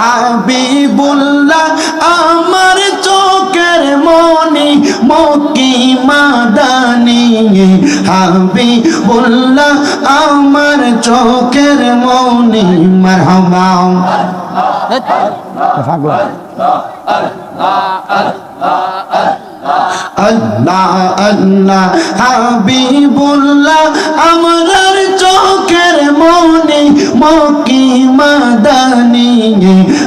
হাবিবুল্লাহ, আমার চোখের মনি মকি মাদানি। হাবিবুল্লাহ, আমার চোখের মনি, মারহাবা। আল্লাহ আল্লাহ হাবিবুল্লাহ আমরার চোখের মনি মকি মাদানি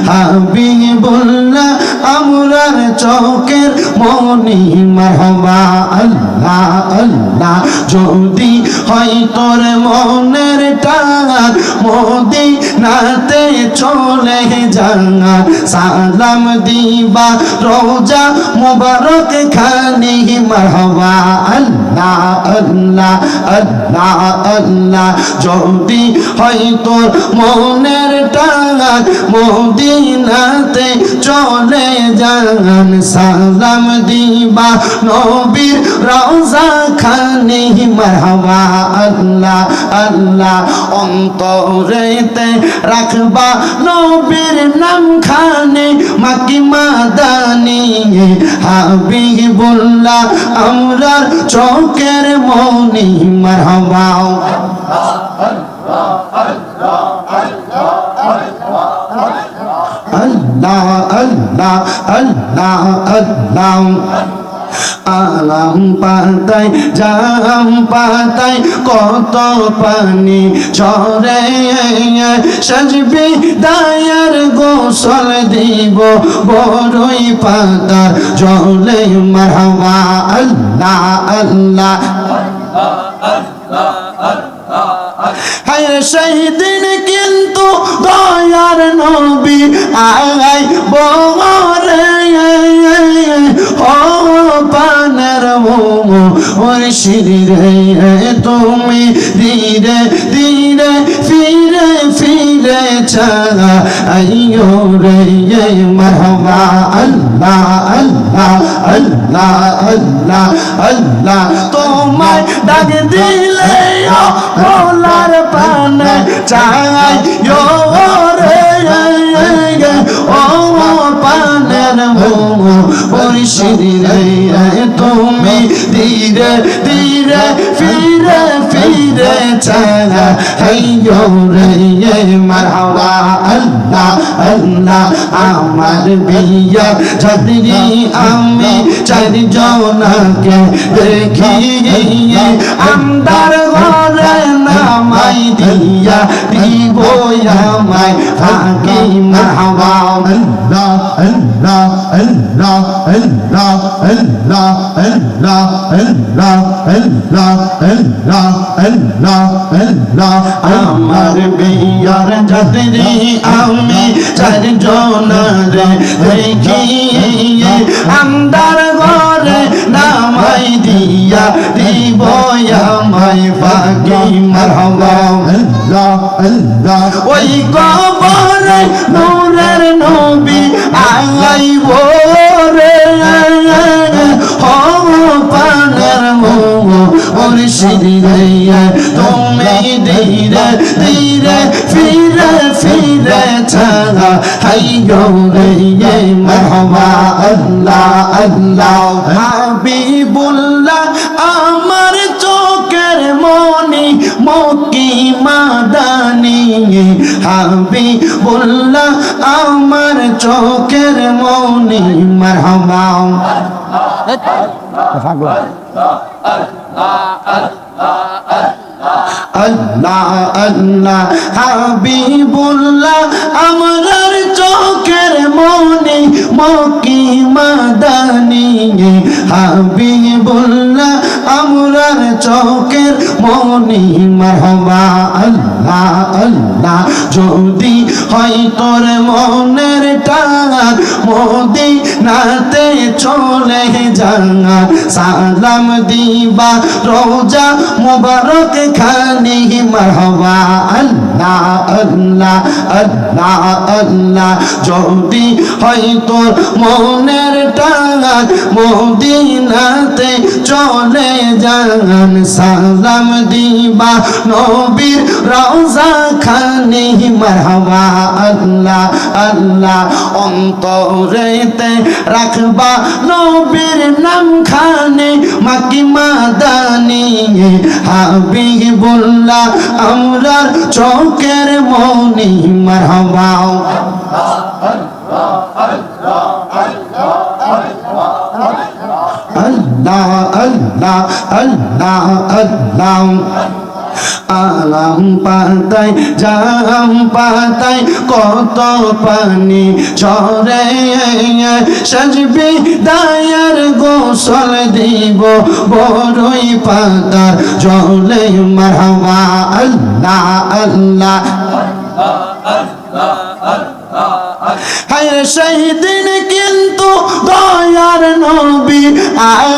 হাবিবুল্লাহ আমরার চোখের মনি মহবা আল্লাহ আল্লাহ যদি হয় তোর মনের টাক মোদি নাতে চলে যাঙ্গা সালাম দিবা, রোজা মুবারক খানি, মারহাবা, আল্লাহ আল্লাহ আল্লাহ আল্লাহ। যদি হয় তোর মনের টাক মদিনাতে চলে যান। সালাম দিবা, নবীর রওজা খানি, মারহাবা আল্লাহ আল্লাহ অন্তরেতে রাখবা নবীর নাম খানে মাকি মাদানি। হাবিবুল্লাহ, আমরার চোখের মনি, মারহাবা। আল্লাহ আল্লাহ আল্লাহ আল্লাহ। আলাম পাতায় জাম পাতায় কত পানি ঝরে, সাজবি দায়ার গোসল দিব, বড়ই পাতার জলে মারহাবা, আল্লাহ আল্লাহ। হায় সেই দিন কিন্তু দয়ার নবী আই বরে ও পানের ওর শিরে তুমি ধীরে ধীরে ফিরে ফিরে চালা আইয়ো রে মারহাবা, আল্লাহ আল্লাহ আল্লাহ আল্লাহ আল্লাহ। তোমায় ডাক দিলে ওলার পানে চাই। রে ও মোমো পরিশিরে তুমি ধীরে ধীরে ফিরে ফিরে চালা হাইয়ো রে মারহাবা আল্লাহ আল্লাহ আমার বিয়া ছাত্রী আমি চারজনকে দেখি আমদার ঘরে নামাই দিয়া দিব আমায় ফাঁকি Allah, Allah, Allah, Allah, Allah, Allah, Allah, Allah, Allah, Allah, Allah, আমার বিয়ার ছাত্রী আমি চার জনারে দেখিয়ে আন্দার ঘরে নামাই দিয়া দিব আমায় পাগি মারবা ওই কবরে নূরের নবী আই রে তুমি ধীরে ধীরে ফিরে ফিরে ছাড় হাইয়ো রে মারহাবা আল্লাহ আল্লাহ হাবিবুল্লাহ আমার চোখের মনি মকি মাদানি হাবিবুল্লাহ আমার চোখের মনি মারহাবা আল্লাহ আল্লাহ হাবিবুল্লাহ আমার চোখের মনে, মকি মাদানি, হাবিবুল্লাহ, আমরার চোখের মনি, মারহাবা, আল্লাহ আল্লাহ, যদি হয় তোর মনের টান, মোদি নাতে চলে যাঙ্গা সালাম দিবা, রোজা মুবারক খানি, মারহাবা, আল্লাহ আল্লাহ আল্লাহ আল্লাহ। যদি হয় তোর মনের টাক মদিনাতে চলে যান। সালাম দিবা, নবীর রওজা খানি মারহাবা আল্লাহ আল্লাহ। অন্তরেতে রাখবা নবীর নাম খানি মাকি মাদানি। হাবিবুল্লাহ, আমরার চোখের মনি, মারহাবা। আল্লাহ আল্লাহ আল্লাহ আল্লাহ। আলাম পাতায়, জাম পাতায় কত পানি চরে সাজবি দায়ার গোসল দিব বড়ই পাতার জলে। মারহাবা, আল্লাহ আল্লাহ। হায় সেই দিন কিন্তু দয়ার নবী আই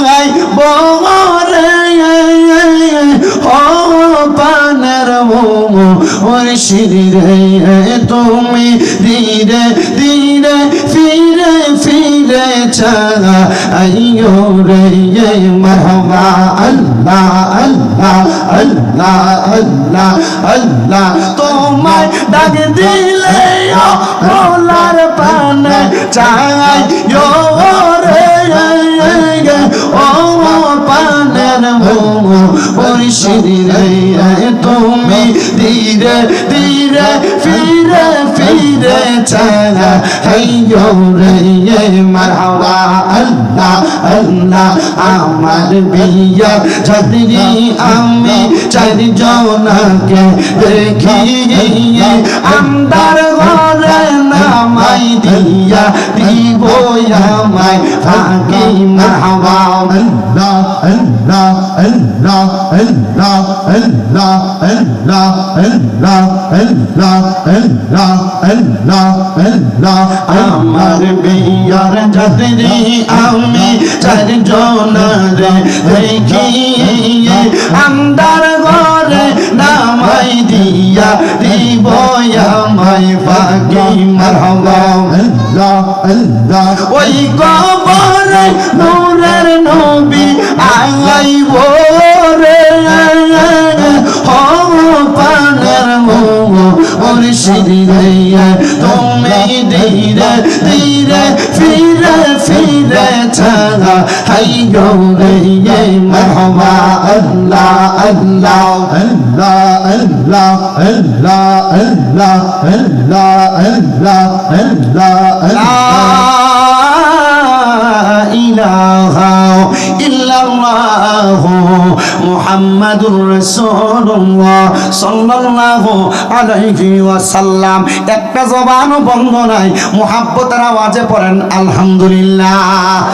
শিরে তুমি ধীরে ধীরে ফিরে ফিরে চালা আইয়ো রে মারহাবা আল্লাহ আল্লাহ আল্লাহ আল্লাহ আল্লাহ তোমায় ডাক দিলে ওলার পানে চাই ইয়ো রে ও পানের মোমো পরিশিরি ধীরে ধীরে ফিরে ফিরে চালা হাইয়ো রে মারহাবা আল্লাহ আল্লাহ আমার বিয়া ছাত্রী আমি চারজনকে দেখি আমদার ঘরে নামাই দিয়া দিব আমায় ফাঁকি মারহাবা Allah, Allah, Allah, Allah, Allah, Allah, Allah, Allah, Allah, Allah, Allah, আমার বিয়ার যাত্রী আমি চারজনরে দেখি আন্দার ঘরে নামাই দিয়া দিব আমায় ফাঁকি মারহাবা Allah, Allah, ওই কবরে নূরের নবী আইব রে পানের শিরে তুমি ধীরে ধীরে ফিরে ওয়াসাল্লাম একটা জবানও বন্ধ নাই মুহাব্বতের আওয়াজে পড়েন আলহামদুলিল্লাহ